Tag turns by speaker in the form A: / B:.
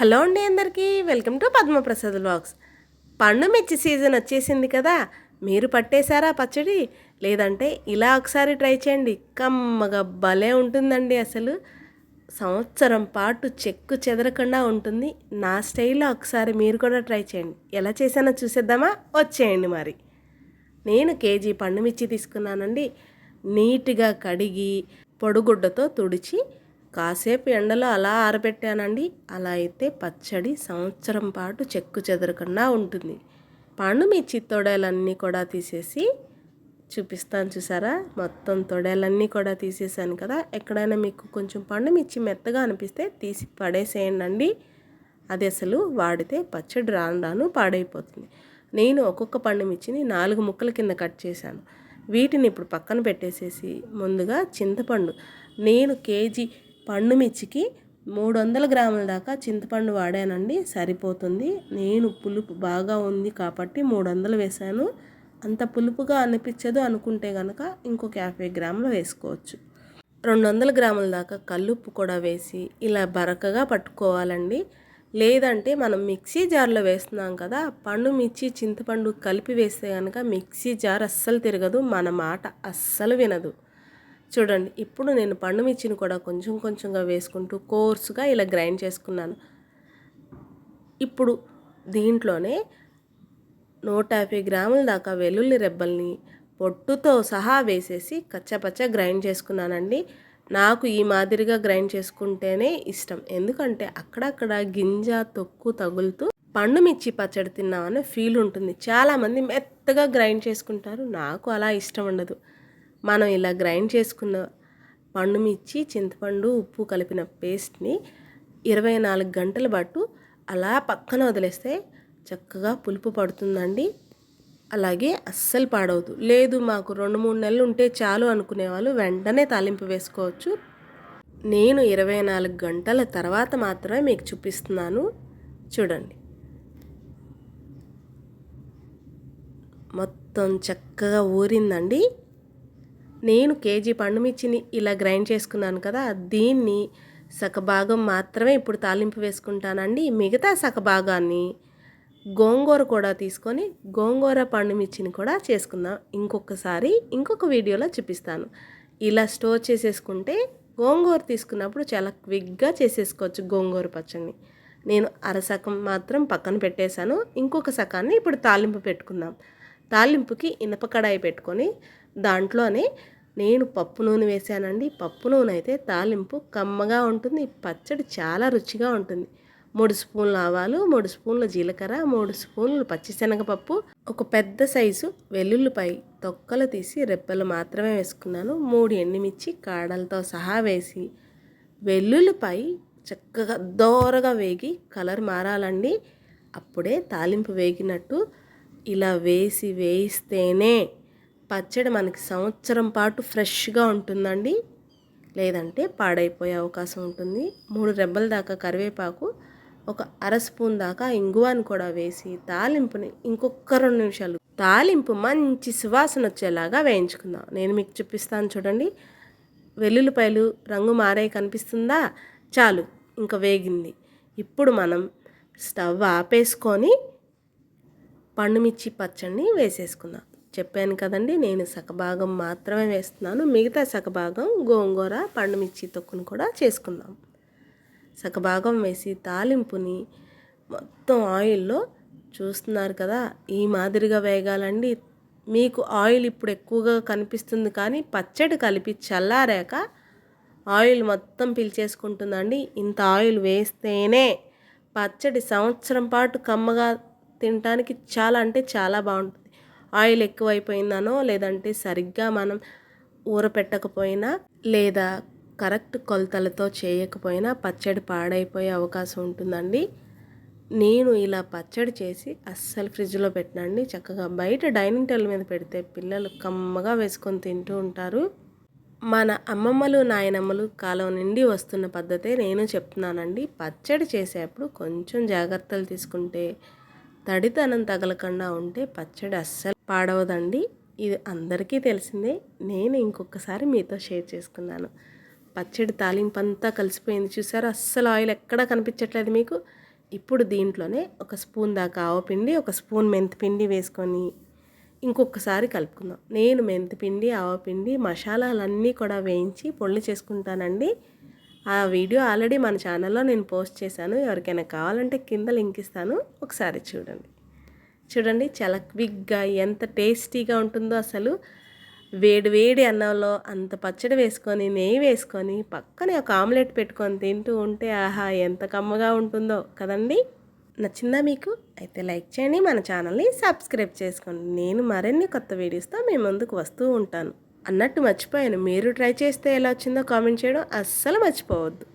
A: Hello అండి అందరికీ welcome to Padma Prasad vlogs. పండు మిర్చి సీజన్ వచ్చేసింది కదా మీరు పట్టేశారా పచ్చడి? లేదంటే ఇలా ఒకసారి ట్రై చేయండి. కమ్మగా భలే ఉంటుందండి అసలు. సంవత్సరం పాటు చెక్కు చెదరకుండా ఉంటుంది. నా స్టైల్లో ఒకసారి మీరు కూడా ట్రై చేయండి. ఎలా చేశానో చూసేద్దామా? వచ్చేయండి మరి. నేను కేజీ పండు మిర్చి తీసుకున్నానండి. నీట్గా కడిగి పొడుగుడ్డతో తుడిచి కాసేపు ఎండలో అలా ఆరబెట్టానండి. అలా అయితే పచ్చడి సంవత్సరం పాటు చెక్కు చెదరకుండా ఉంటుంది. పండు మిర్చి తొడేలన్నీ కూడా తీసేసి చూపిస్తాను చూసారా? మొత్తం తొడేలన్నీ కూడా తీసేసాను కదా. ఎక్కడైనా మీకు కొంచెం పండు మిర్చి మెత్తగా అనిపిస్తే తీసి పడేసేయండి అది అసలు వాడితే పచ్చడి రాను రాను పాడైపోతుంది. నేను ఒక్కొక్క పండు మిర్చిని నాలుగు ముక్కల కింద కట్ చేశాను. వీటిని ఇప్పుడు పక్కన పెట్టేసేసి ముందుగా చింతపండు. నేను కేజీ పండు మిర్చికి మూడు వందల గ్రాముల దాకా చింతపండు వాడానండి సరిపోతుంది. నేను పులుపు బాగా ఉంది కాబట్టి మూడు వందలు వేశాను. అంత పులుపుగా అనిపించదు అనుకుంటే కనుక ఇంకొక యాభై గ్రాములు వేసుకోవచ్చు. రెండు వందల గ్రాముల దాకా కల్లుప్పు కూడా వేసి ఇలా బరకగా పట్టుకోవాలండి. లేదంటే మనం మిక్సీ జార్లో వేస్తున్నాం కదా పండు మిర్చి చింతపండు కలిపి వేస్తే కనుక మిక్సీ జార్ అస్సలు తిరగదు మన మాట అస్సలు వినదు. చూడండి ఇప్పుడు నేను పండు మిర్చిని కూడా కొంచెం కొంచెంగా వేసుకుంటూ కోర్సుగా ఇలా గ్రైండ్ చేసుకున్నాను. ఇప్పుడు దీంట్లోనే నూట యాభై గ్రాముల దాకా వెల్లుల్లి రెబ్బల్ని పొట్టుతో సహా వేసేసి కచ్చపచ్చ గ్రైండ్ చేసుకున్నానండి. నాకు ఈ మాదిరిగా గ్రైండ్ చేసుకుంటేనే ఇష్టం. ఎందుకంటే అక్కడక్కడ గింజ తొక్కు తగులుతూ పండు మిర్చి పచ్చడి తిన్నామనే ఫీల్ ఉంటుంది. చాలామంది మెత్తగా గ్రైండ్ చేసుకుంటారు. నాకు అలా ఇష్టం ఉండదు. మనం ఇలా గ్రైండ్ చేసుకున్న పండు మిర్చి చింతపండు ఉప్పు కలిపిన పేస్ట్ని ఇరవై నాలుగు గంటల పాటు అలా పక్కన వదిలేస్తే చక్కగా పులుపు పడుతుందండి. అలాగే అస్సలు పాడవద్దు లేదు మాకు రెండు మూడు నెలలు ఉంటే చాలు అనుకునే వాళ్ళు వెంటనే తాలింపు వేసుకోవచ్చు. నేను ఇరవై నాలుగు గంటల తర్వాత మాత్రమే మీకు చూపిస్తున్నాను. చూడండి. మొత్తం చక్కగా ఊరిందండి. నేను కేజీ పండు మిర్చిని ఇలా గ్రైండ్ చేసుకున్నాను కదా దీన్ని సగభాగం మాత్రమే ఇప్పుడు తాలింపు వేసుకుంటానండి. మిగతా సగభాగాన్ని గోంగూర కూడా తీసుకొని గోంగూర పండు మిర్చిని కూడా చేసుకుందాం. ఇంకొకసారి ఇంకొక వీడియోలో చూపిస్తాను. ఇలా స్టోర్ చేసేసుకుంటే గోంగూర తీసుకున్నప్పుడు చాలా క్విక్గా చేసేసుకోవచ్చు గోంగూర పచ్చడిని. నేను అరసకం మాత్రం పక్కన పెట్టేశాను. ఇంకొక సకాన్ని ఇప్పుడు తాలింపు పెట్టుకుందాం. తాలింపుకి ఇనప కడాయి పెట్టుకొని దాంట్లోనే నేను పప్పు నూనె వేసానండి పప్పు నూనె అయితే తాలింపు కమ్మగా ఉంటుంది పచ్చడి చాలా రుచిగా ఉంటుంది. మూడు స్పూన్ల ఆవాలు మూడు స్పూన్ల జీలకర్ర మూడు స్పూన్లు పచ్చిశనగపప్పు ఒక పెద్ద సైజు వెల్లుల్లిపై తొక్కలు తీసి రెప్పలు మాత్రమే వేసుకున్నాను. మూడు ఎండుమిర్చి కాడలతో సహా వేసి వెల్లుల్లిపై చక్కగా దోరగా వేగి కలర్ మారాలండి. అప్పుడే తాలింపు వేగినట్టు ఇలా వేసి వేయిస్తేనే పచ్చడి మనకి సంవత్సరం పాటు ఫ్రెష్గా ఉంటుందండి. లేదంటే పాడైపోయే అవకాశం ఉంటుంది. మూడు రెబ్బల దాకా కరివేపాకు ఒక అర స్పూన్ దాకా ఇంగువాని కూడా వేసి తాలింపుని ఇంకొక రెండు నిమిషాలు తాలింపు మంచి సువాసన వచ్చేలాగా వేయించుకుందాం. నేను మీకు చూపిస్తాను చూడండి. వెల్లుల్లిపాయలు రంగు మారే కనిపిస్తుందా? చాలు ఇంకా వేగింది. ఇప్పుడు మనం స్టవ్ ఆపేసుకొని పండుమిర్చి పచ్చడిని వేసేసుకుందాం. చెప్పాను కదండి నేను సగభాగం మాత్రమే వేస్తున్నాను. మిగతా సగభాగం గోంగూర పండుమిర్చి తొక్కును కూడా చేసుకుందాం. సగభాగం వేసి తాలింపుని మొత్తం ఆయిల్లో చూస్తున్నారు కదా ఈ మాదిరిగా వేగాలండి. మీకు ఆయిల్ ఇప్పుడు ఎక్కువగా కనిపిస్తుంది కానీ పచ్చడి కలిపి చల్లారాక ఆయిల్ మొత్తం పిలిచేసుకుంటుందండి. ఇంత ఆయిల్ వేస్తేనే పచ్చడి సంవత్సరం పాటు కమ్మగా తినడానికి చాలా అంటే చాలా బాగుంటుంది. ఆయిల్ ఎక్కువైపోయిందనో లేదంటే సరిగ్గా మనం ఊరపెట్టకపోయినా లేదా కరెక్ట్ కొలతలతో చేయకపోయినా పచ్చడి పాడైపోయే అవకాశం ఉంటుందండి. నేను ఇలా పచ్చడి చేసి అస్సలు ఫ్రిడ్జ్లో పెట్టినండి. చక్కగా బయట డైనింగ్ టేబుల్ మీద పెడితే పిల్లలు కమ్మగా వేసుకొని తింటూ ఉంటారు. మన అమ్మమ్మలు నాయనమ్మలు కాలం నుండి వస్తున్న పద్ధతే నేను చెప్తున్నానండి. పచ్చడి చేసేప్పుడు కొంచెం జాగ్రత్తలు తీసుకుంటే తడితనం తగలకుండా ఉంటే పచ్చడి అస్సలు పాడవదండి. ఇది అందరికీ తెలిసిందే. నేను ఇంకొకసారి మీతో షేర్ చేసుకున్నాను. పచ్చడి తాలింపు అంతా కలిసిపోయింది. చూసారు? అస్సలు ఆయిల్ ఎక్కడా కనిపించట్లేదు మీకు. ఇప్పుడు దీంట్లోనే ఒక స్పూన్ దాకా ఆవపిండి ఒక స్పూన్ మెంతిపిండి వేసుకొని ఇంకొకసారి కలుపుకుందాం. నేను మెంతిపిండి ఆవపిండి మసాలాలన్నీ కూడా వేయించి పొళ్ళు చేసుకుంటానండి. ఆ వీడియో ఆల్రెడీ మన ఛానల్లో నేను పోస్ట్ చేశాను. ఎవరికైనా కావాలంటే కింద లింక్ ఇస్తాను. ఒకసారి చూడండి. చూడండి చాలా క్విక్గా ఎంత టేస్టీగా ఉంటుందో అసలు. వేడి వేడి అన్నంలో అంత పచ్చడి వేసుకొని నెయ్యి వేసుకొని పక్కనే ఒక ఆమ్లెట్ పెట్టుకొని తింటూ ఉంటే ఆహా ఎంత కమ్మగా ఉంటుందో కదండి. నచ్చిందా మీకు? అయితే లైక్ చేయండి మన ఛానల్ని సబ్స్క్రైబ్ చేసుకోండి. నేను మరిన్ని కొత్త వీడియోస్తో మీ ముందుకు వస్తూ ఉంటాను. అన్నట్టు మర్చిపోయాను. మీరు ట్రై చేస్తే ఎలా వచ్చిందో కామెంట్ చేయడం అస్సలు మర్చిపోవద్దు.